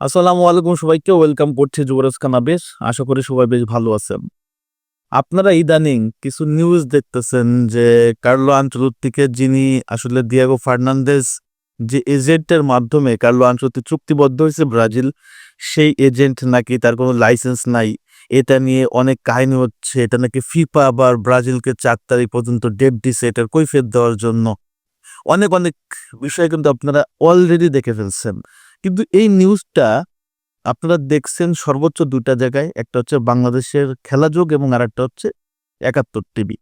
আসসালামু আলাইকুম সবাইকে, ওয়েলকাম করছি যুবরাজ খানা বেশ আশা করি সবাই বেশ ভালো আছেন। আপনারা ইদানিং কিছু নিউজ দেখতেছেন যে কার্লো আঞ্চলতিকে যিনি আসলে দিয়াগো ফার্নান্দেজ যে এজেন্টের মাধ্যমে কার্লো আঞ্চলতি চুক্তিবদ্ধ হয়েছে ব্রাজিল, সেই এজেন্ট নাকি তার কোনো লাইসেন্স নাই। এটা নিয়ে অনেক কাহিনী হচ্ছে, এটা নাকি ফিফা আবার ব্রাজিলকে চার তারিখ পর্যন্ত ডেট দিছে এটার কৈফিয়ত দেওয়ার জন্য। অনেক অনেক বিষয় কিন্তু আপনারা অলরেডি দেখে ফেলছেন। কিন্তু এই নিউজটা আপনারা দেখছেন সর্বোচ্চ দুটা জায়গায়, একটা হচ্ছে বাংলাদেশের খেলাযোগ এবং আরেকটা হচ্ছে একাত্তর টিভি।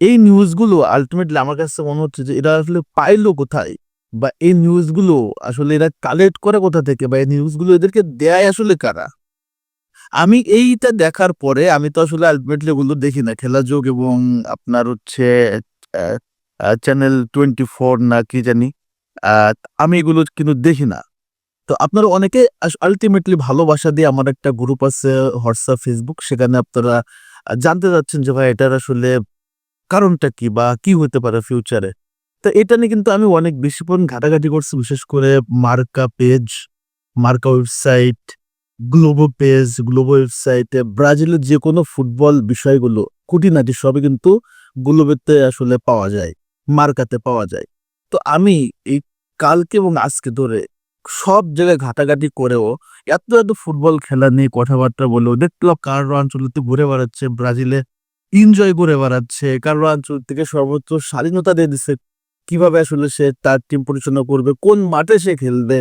এই নিউজগুলো আলটিমেটলি আমার কাছে মনে হচ্ছে যে এরা আসলে পাইলো কোথায়? বা এই নিউজগুলো আসলে এরা কালেক্ট করে কোথা থেকে? বা এই নিউজগুলো এদেরকে দেয় আসলে কারা? আমি এইটা দেখার পরে আমি তো আসলে আলটিমেটলি ওগুলো দেখি না। খেলাযোগ এবং আপনার হচ্ছে চ্যানেল টোয়েন্টি ফোর না কি জানি আমি এগুলো কিন্তু দেখি না। তো আপনারা অনেকে আলটিমেটলি ভালোবাসা দিয়ে আমার একটা গ্রুপ আছে হোয়াটসঅ্যাপ ফেসবুক সেখানে আপনারা জানতে চাচ্ছেন যে ভাই এটার আসলে কারণটা কি বা কি হতে পারে ফিউচারে তো এটা নিয়ে কিন্তু আমি অনেক বেশি পরিমাণ ঘাটাঘাটি করছি, বিশেষ করে মার্কা পেজ, মার্কা ওয়েবসাইট, গ্লোবো পেজ, গ্লোবো ওয়েবসাইটে ব্রাজিলের যে কোনো ফুটবল বিষয়গুলো, খুঁটিনাটি সবই কিন্তু গ্লোবেতে আসলে পাওয়া যায়, মার্কাতে পাওয়া যায়। তো আমি এই কালকে এবং আজকে ধরে সব জায়গায় ঘাটাঘাটি করেও এত এত ফুটবল খেলা নিয়ে কথাবার্তা বলেও দেখলাম কার্লো অঞ্চলতে ঘুরে বেড়াচ্ছে, ব্রাজিলে এনজয় করে বেড়াচ্ছে কার্লো অঞ্চল থেকে সর্বোচ্চ স্বাধীনতা দিয়ে দিচ্ছে। কীভাবে আসলে সে তার টিম পরিচালনা করবে, কোন মাঠে সে খেলবে,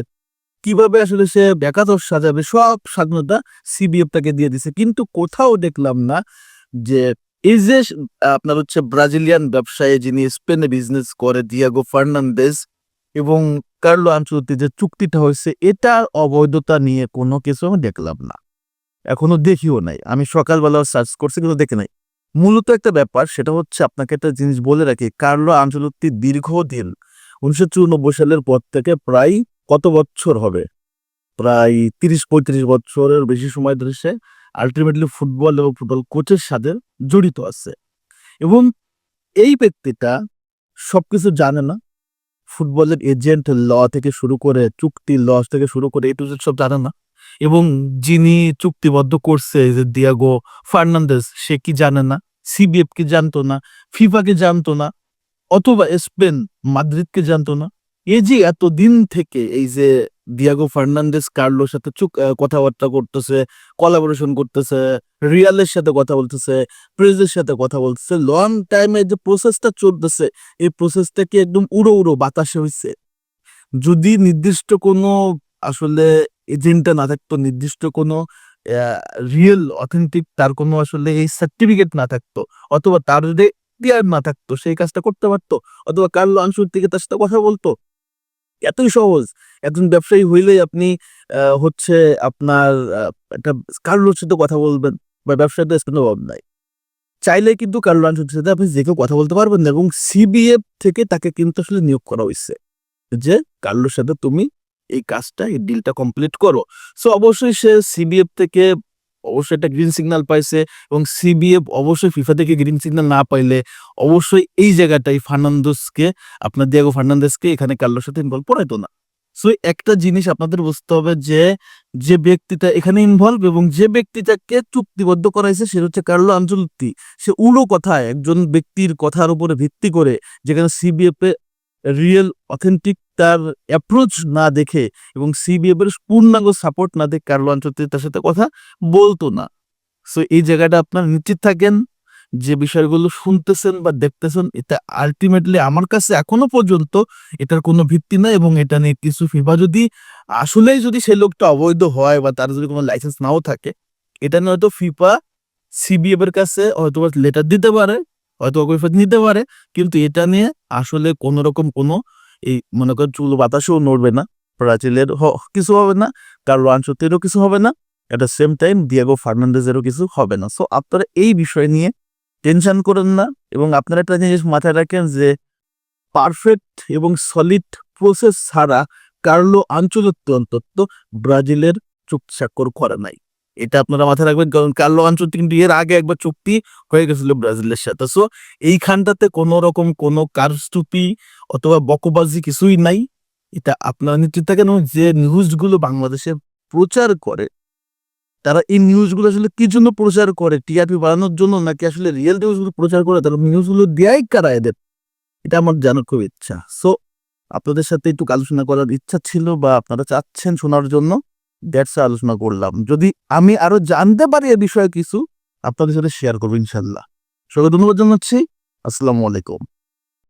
কীভাবে আসলে সে একাদশ সাজাবে, সব স্বাধীনতা সিবিএফ তাকে দিয়ে দিছে। কিন্তু কোথাও দেখলাম না যে এই যে আপনার হচ্ছে ব্রাজিলিয়ান ব্যবসায়ী যিনি স্পেনে বিজনেস করে দিয়াগো ফার্নান্দেজ এবং কার্লো আঞ্চলতি যে চুক্তিটা হয়েছে, এটার অবৈধতা নিয়ে কোনো কিছু আমি দেখলাম না। এখনও দেখিও নাই। আমি সকালবেলা সার্চ করছি কিন্তু দেখে নাই। মূলত একটা ব্যাপার, সেটা হচ্ছে আপনাকে একটা জিনিস বলে রাখি, কার্লো আঞ্চলতি দীর্ঘদিন, উনিশশো চুরানব্বই সালের পর থেকে প্রায় কত বছর হবে? প্রায় তিরিশ পঁয়ত্রিশ বছরের বেশি সময় ধরে সে আলটিমেটলি ফুটবল এবং ফুটবল কোচের সাথে জড়িত আছে। এবং এই ব্যক্তিটা সবকিছু জানে না ফুটবলের এজেন্ট ল থেকে শুরু করে চুক্তি ল থেকে শুরু করে এ টু সব জানে না। এবং যিনি চুক্তিবদ্ধ করছে যে দিয়াগো ফার্নান্দেস সে কি জানে না? সিবিএফ কি জানতো না? ফিফাকে জানতো না? অথবা স্পেন মাদ্রিদকে জানতো না? এই যে এতদিন থেকে এই যে দিয়াগো ফার্নান্দেস কার্লোর সাথে চুক কথাবার্তা করতেছে কোলাবোরেশন করতেছে রিয়ালের সাথে কথা বলতেছে প্রেজের সাথে কথা বলতেছে। লং টাইমে যে প্রসেসটা চলতেছে, এই প্রসেসটা কি একদম উড়ো উড়ো বাতাসে হয়েছে যদি নির্দিষ্ট কোনো আসলে এজেন্টটা না থাকতো, নির্দিষ্ট কোনো রিয়েল অথেন্টিক তার কোনো আসলে এই সার্টিফিকেট না থাকতো, অথবা তার যদি না থাকতো, সেই কাজটা করতে পারতো, অথবা কার্লো আনসুর থেকে তার সাথে কথা বলতো এতই সহজ। একজন ব্যবসায়ী হইলেই আপনি হচ্ছে আপনার একটা সাথে কথা বলবেন বা ব্যবসাতে কোনো অভাব নাই। চাইলে কিন্তু কার্লো আনসুর সাথে আপনি যে কেউ কথা বলতে পারবেন না এবং সিবিএফ থেকে তাকে কিন্তু আসলে নিয়োগ করা হয়েছে যে কার্লোর সাথে তুমি এই কাজটা, এই ডিলটা কমপ্লিট করো। সো অবশ্যই সে সিবিএফ থেকে অবশ্যই একটা গ্রিন সিগন্যাল পাইছে এবং সিবিএফ অবশ্যই ফিফা থেকে গ্রিন সিগন্যাল না পাইলে অবশ্যই এই জায়গাটাই ফার্নান্দোসকে আপনার দিয়াগো ফার্নান্দেসকে এখানে কার্লোর সাথে ইনভলভ করাইতো না। সো একটা জিনিস আপনাদের বুঝতে হবে যে যে ব্যক্তিটা এখানে ইনভলভ এবং যে ব্যক্তিটাকে চুক্তিবদ্ধ করাইছে সে হচ্ছে কার্লো আঞ্চলতি সে উড়ো কথায় একজন ব্যক্তির কথার উপরে ভিত্তি করে যেখানে সিবিএফ এ রিয়েল অথেন্টিক তার অ্যাপ্রোচ না দেখে এবং সিবিএফ এর পূর্ণাঙ্গ সাপোর্ট না দেখে কার্লো আঞ্চলতি তার সাথে কথা বলতো না। সো এই জায়গাটা আপনার নিশ্চিত থাকেন যে বিষয়গুলো শুনতেছেন বা দেখতেছেন, এটা আলটিমেটলি আমার কাছে এখনও পর্যন্ত এটার কোনো ভিত্তি নাই এবং এটা নিয়ে কিছু ফিফা যদি আসলেই যদি সে লোকটা অবৈধ হয় বা তার যদি কোনো লাইসেন্স নাও থাকে, এটা নিয়ে হয়তো ফিফা সিবিএফ এর কাছে হয়তো লেটার দিতে পারে, হয়তো নিতে পারে, কিন্তু এটা নিয়ে আসলে কোনো রকম কোনো এই মনে করেন চুল বাতাসেও নড়বে না, ব্রাজিলের কিছু হবে না কার্লো আনচতেরও কিছু হবে না at the same time Diego ফার্নান্ডেজেরও কিছু হবে না। সো আপনারা এই বিষয় নিয়ে টেনশন করেন না এবং আপনারা একটা জিনিস মাথায় রাখেন যে পারফেক্ট এবং সলিড প্রসেস ছাড়া কার্লো আঞ্চলত্ব অন্তত ব্রাজিলের চুক্তি করে নাই। এটা আপনারা মাথায় রাখবেন। কারণ কার্লো আঞ্চলতি কিন্তু এর আগে একবার চুক্তি হয়ে গেছিল ব্রাজিলের সাথে। সো এইখানটাতে কোনো রকম কোনো কারস্তুপি অথবা বকবাজি কিছুই নাই। এটা আপনারা নিশ্চিত থাকেন যে নিউজগুলো বাংলাদেশে প্রচার করে, তারা এই নিউজগুলো আসলে কি জন্য প্রচার করে? টিআরপি বাড়ানোর জন্য নাকি আসলে রিয়েল নিউজগুলো প্রচার করে? তারা নিউজগুলো দেয় কারা এদের? এটা আমার জানার খুব ইচ্ছা। সো আপনাদের সাথে একটু আলোচনা করার ইচ্ছা ছিল বা আপনারা চাচ্ছেন শোনার জন্য। দ্যাটস আলোচনা করলাম। যদি আমি আরও জানতে পারি এ বিষয়ে কিছু, আপনাদের সাথে শেয়ার করব ইনশাল্লাহ। সবাই ধন্যবাদ জানাচ্ছি। আসসালামু আলাইকুম।